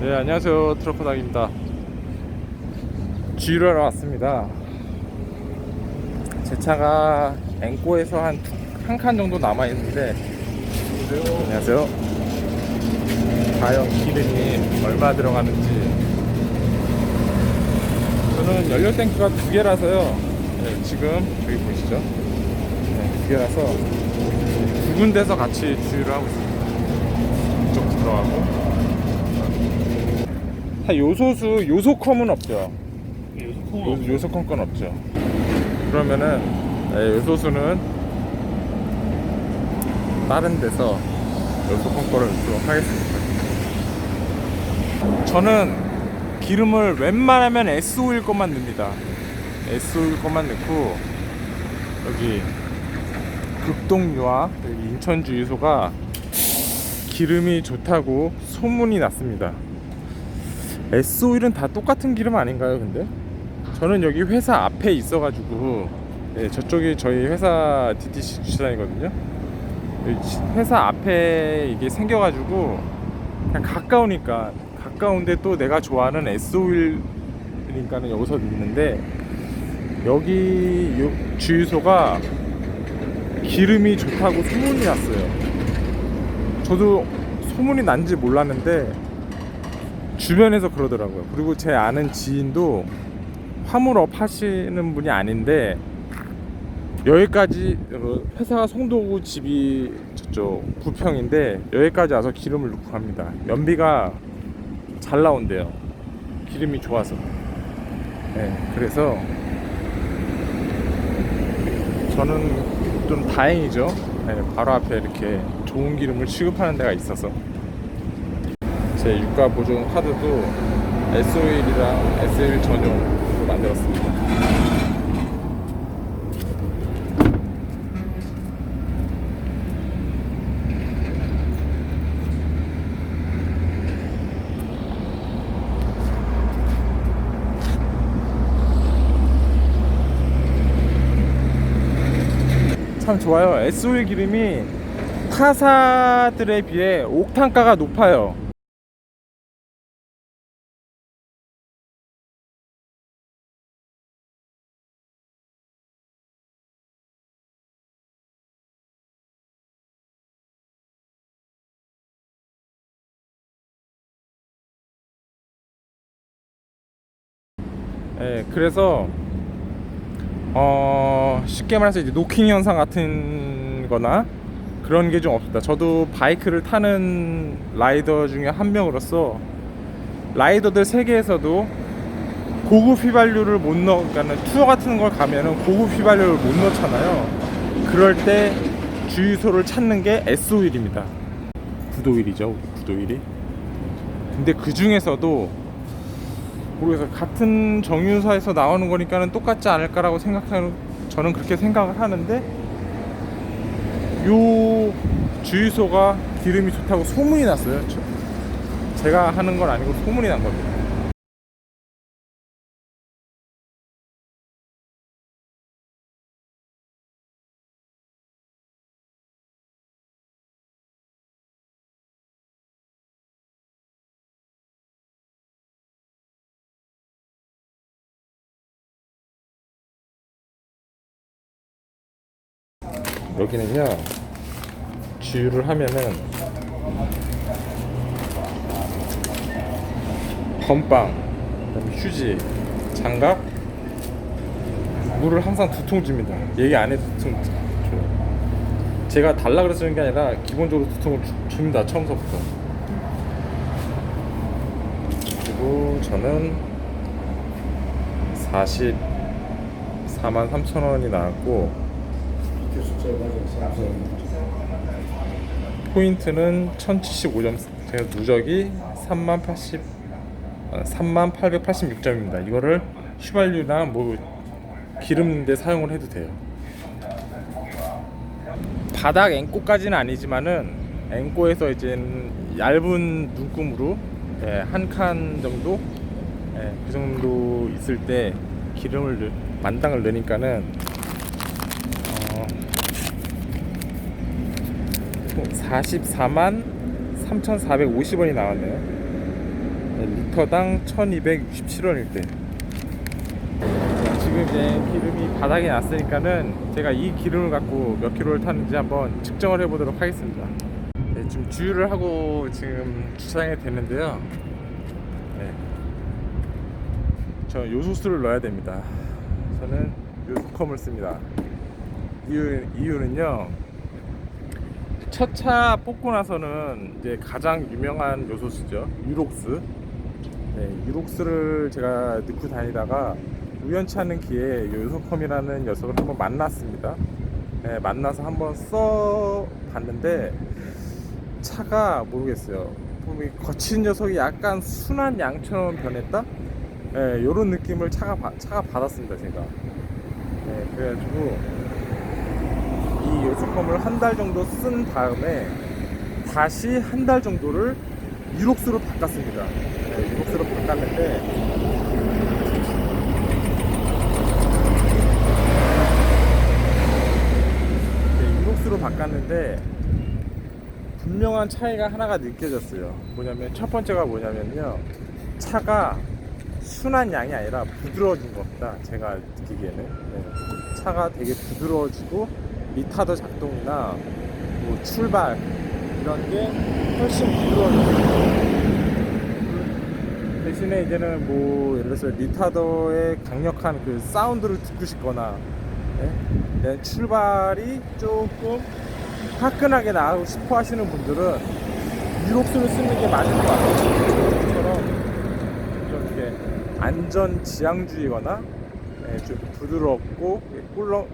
네 안녕하세요. 트러퍼닥입니다. 주유를 하러 왔습니다. 제 차가 앵꼬에서 한 한 칸 정도 남아있는데. 안녕하세요. 과연 기름이 얼마 들어가는지. 저는 연료 탱크가 두 개라서요. 네, 지금 저기 보이시죠? 네, 두 개라서 두 군데서 같이 주유를 하고 있습니다. 이쪽도 들어가고 다 요소수 요소컴은 없죠. 요, 요소컴 건 없죠. 그러면은 네, 요소수는 다른 데서 요소컴 거를 넣도록 하겠습니다. 저는 기름을 웬만하면 S5일 것만 넣습니다. S5일 것만 넣고 여기 극동유화 여기 인천 주유소가 기름이 좋다고 소문이 났습니다. S 오일은 다 똑같은 기름 아닌가요, 근데? 저는 여기 회사 앞에 있어가지고 네, 저쪽이 저희 회사 DTC 주차장이거든요. 회사 앞에 이게 생겨가지고 그냥 가까우니까 가까운데 또 내가 좋아하는 S 오일이니까는 여기서 넣는데 여기 요 주유소가 기름이 좋다고 소문이 났어요. 저도 소문이 난지 몰랐는데 주변에서 그러더라고요. 그리고 제 아는 지인도 화물업 하시는 분이 아닌데 여기까지 어, 회사가 송도구 집이 저쪽 부평인데 여기까지 와서 기름을 넣고 갑니다. 연비가 잘 나온대요. 기름이 좋아서. 네, 그래서 저는 좀 다행이죠. 네, 바로 앞에 이렇게 좋은 기름을 취급하는 데가 있어서. 제 유가 보증 카드도 S51이랑 S1 전용으로 만들었습니다. 참 좋아요. S51 기름이 타사들에 비해 옥탄가가 높아요. 예, 그래서 어, 쉽게 말해서 이제 노킹 현상 같은 거나 그런 게 좀 없습니다. 저도 바이크를 타는 라이더 중에 한 명으로서 라이더들 세계에서도 고급 휘발유를 못 넣어, 그러니까 투어 같은 걸 가면은 고급 휘발유를 못 넣잖아요. 그럴 때 주유소를 찾는 게 S 오일입니다. 구도일이죠, 구도일이. 근데 그 중에서도 모르겠어요. 같은 정유사에서 나오는 거니까는 똑같지 않을까라고 생각하는 저는 그렇게 생각을 하는데 요 주유소가 기름이 좋다고 소문이 났어요. 저- 제가 하는 건 아니고 소문이 난 겁니다. 여기는요 주유를 하면은 건빵 휴지 장갑 물을 항상 두 통 줍니다. 얘기 안 해도 두통 줘요. 제가 달라 그래서 주는 게 아니라 기본적으로 두 통을 주- 줍니다 처음서부터. 그리고 저는 44만 3천 원이 나왔고 포인트는 1075점 제가 누적이 3만 80 아, 3만 886점입니다. 이거를 휘발유나 뭐 기름데 사용을 해도 돼요. 바닥 앵꼬까지는 아니지만은 앵꼬에서 이제 얇은 눈금으로 예, 한칸 정도 예, 그 정도 있을 때 기름을 넣- 만당을 넣으니까는 어, 44만 3,450원이 나왔네요. 네, 리터당 1267원일 때. 지금 이제 기름이 바닥에 났으니까는 제가 이 기름을 갖고 몇 킬로를 타는지 한번 측정을 해보도록 하겠습니다. 네, 지금 주유를 하고 지금 주차장에 됐는데요. 네. 저 요소수를 넣어야 됩니다. 저는 요소컴을 씁니다. 이유, 이유는요 첫 차 뽑고 나서는 이제 가장 유명한 요소수죠. 유록스 네, 유록스를 제가 넣고 다니다가 우연치 않은 기회에 요소컴이라는 녀석을 한번 만났습니다. 네, 만나서 한번 써 봤는데 차가 모르겠어요. 거친 녀석이 약간 순한 양처럼 변했다? 네, 이런 느낌을 차가 바- 차가 받았습니다 제가. 네, 그래가지고 이 요소컴을 한 달 정도 쓴 다음에 다시 한 달 정도를 유록스로 바꿨습니다. 네, 유록스로 바꿨는데 네, 유록스로 바꿨는데 분명한 차이가 하나가 느껴졌어요. 뭐냐면 첫 번째가 뭐냐면요. 차가 순한 양이 아니라 부드러워진 겁니다. 제가 느끼기에는 네. 차가 되게 부드러워지고 리타더 작동이나 뭐 출발 이런 게 훨씬 부드러워졌어요. 대신에 이제는 뭐 예를 들어서 리타더의 강력한 그 사운드를 듣고 싶거나 네? 네, 출발이 조금 화끈하게 나가고 싶어 하시는 분들은 유록스를 쓰는 게 맞을 것 같아요. 이렇게 안전 지향주의거나 예, 좀 부드럽고 꿀렁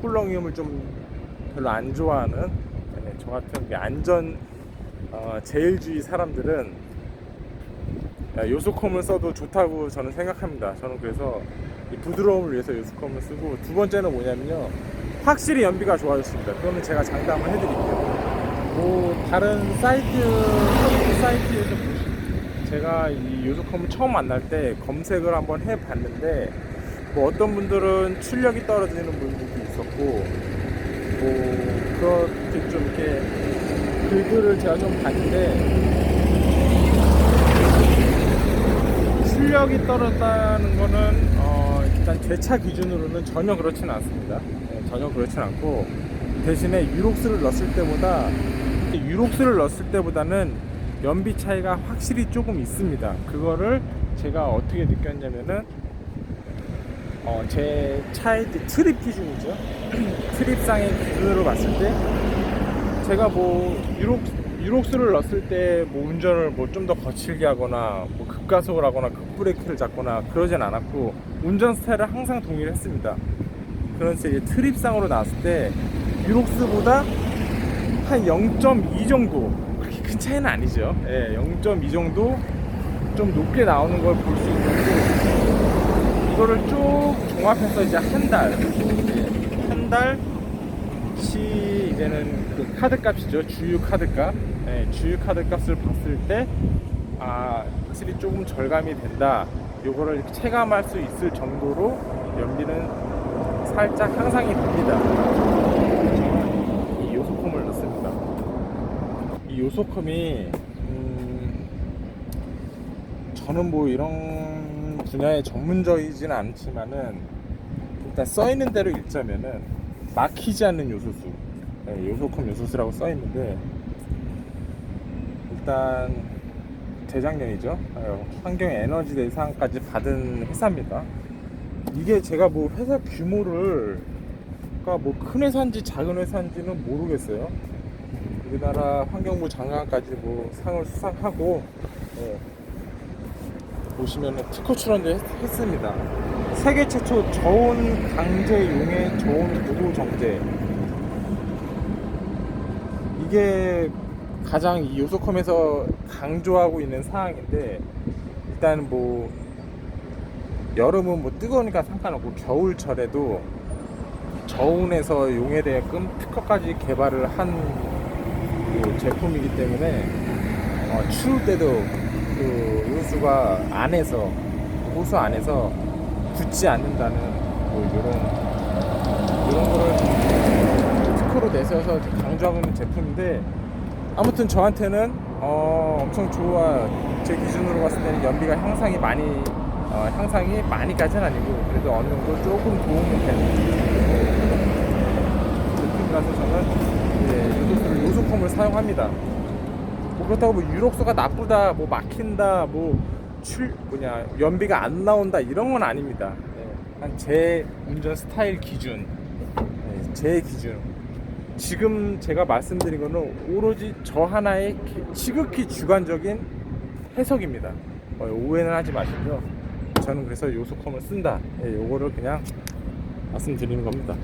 꿀렁임을 좀 별로 안 좋아하는 예, 저 같은 게 안전 어, 제일주의 사람들은 야, 요소컴을 써도 좋다고 저는 생각합니다. 저는 그래서 이 부드러움을 위해서 요소컴을 쓰고 두 번째는 뭐냐면요. 확실히 연비가 좋아졌습니다. 그거는 제가 장담을 해드릴게요. 뭐 다른 사이트 사이트에서 제가 이 요소컴을 처음 만날 때 검색을 한번 해봤는데 뭐 어떤 분들은 출력이 떨어지는 분들도 있었고 뭐 그렇게 좀 이렇게 글들을 제가 좀 봤는데 출력이 떨어졌다는 거는 어, 일단 제차 기준으로는 전혀 그렇지는 않습니다. 네, 전혀 그렇지는 않고 대신에 유록스를 넣었을 때보다 유록스를 넣었을 때보다는 연비 차이가 확실히 조금 있습니다. 그거를 제가 어떻게 느꼈냐면은 어, 제 차의 트립 기준이죠. 트립상의 기준으로 봤을 때 제가 뭐 유록 유록스를 넣었을 때 뭐 운전을 뭐 좀 더 거칠게 하거나 뭐 급가속을 하거나 급브레이크를 잡거나 그러진 않았고 운전 스타일을 항상 동일을 했습니다. 그런데 이제 트립상으로 나왔을 때 유록스보다 한 0.2 정도 그렇게 큰 차이는 아니죠. 예, 0.2 정도 좀 높게 나오는 걸 볼수쭉 종합해서 이제 한 달, 예, 한 달치 이제는 그 카드 값이죠. 주유 카드 값. 예, 주유 카드 값을 봤을 때, 아, 확실히 조금 절감이 된다. 요거를 체감할 수 있을 정도로 연비는 살짝 향상이 됩니다. 이 요소컴을 넣습니다. 이 요소컴이, 음, 저는 뭐 이런 분야에 전문적이지는 않지만은 일단 써 있는 대로 읽자면은 막히지 않는 요소수, 네, 요소컴 요소수라고 써 있는데 일단 재작년이죠. 어, 환경 에너지 대상까지 받은 회사입니다. 이게 제가 뭐 회사 규모를 그러니까 뭐 큰 회사인지 작은 회사인지는 모르겠어요. 우리나라 환경부 장관까지 뭐 상을 수상하고 예, 보시면은 특허 출원도 했, 했습니다. 세계 최초 저온 강제 용해 저온 보호 정제 이게 가장 이 요소컴에서 강조하고 있는 사항인데 일단 뭐 여름은 뭐 뜨거우니까 상관없고 겨울철에도 저온에서 용해되게끔 특허까지 개발을 한 그 제품이기 때문에 어, 추울 때도 그 호수가 안에서 호수 안에서 굳지 않는다는 뭐 이런 이런 거를 특허로 내세워서 이제 강조하고 있는 제품인데 아무튼 저한테는 어, 엄청 좋아. 제 기준으로 봤을 때는 연비가 향상이 많이 어, 향상이 많이까지는 아니고 그래도 어느 정도 조금 도움이 되는 느낌이라서 저는 예, 요소수를 요소컴을 사용합니다. 뭐 그렇다고 뭐 유록소가 나쁘다, 뭐 막힌다, 뭐 출 뭐냐 연비가 안 나온다 이런 건 아닙니다. 예, 한제 운전 스타일 기준, 예, 제 기준. 지금 제가 말씀드린 거는 오로지 저 하나의 기- 지극히 주관적인 해석입니다. 어, 오해는 하지 마시고요. 저는 그래서 요소컴을 쓴다. 예, 요거를 그냥 말씀드리는 겁니다.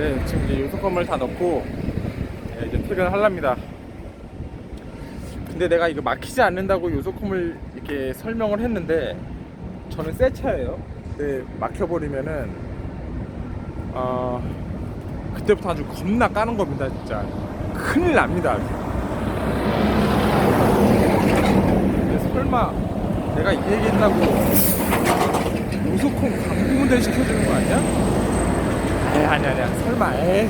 네, 지금 이제 요소컴을 다 넣고 예, 이제 퇴근을 하랍니다. 근데 내가 이거 막히지 않는다고 요소컴을 이렇게 설명을 했는데 저는 새 차예요. 근데 막혀버리면은 어, 그때부터 아주 겁나 까는 겁니다, 진짜. 큰일 납니다. 설마 내가 이 얘기했다고 요소컴 광고 모델 시켜주는 거 아니야? 아니 아니야 설마. 에이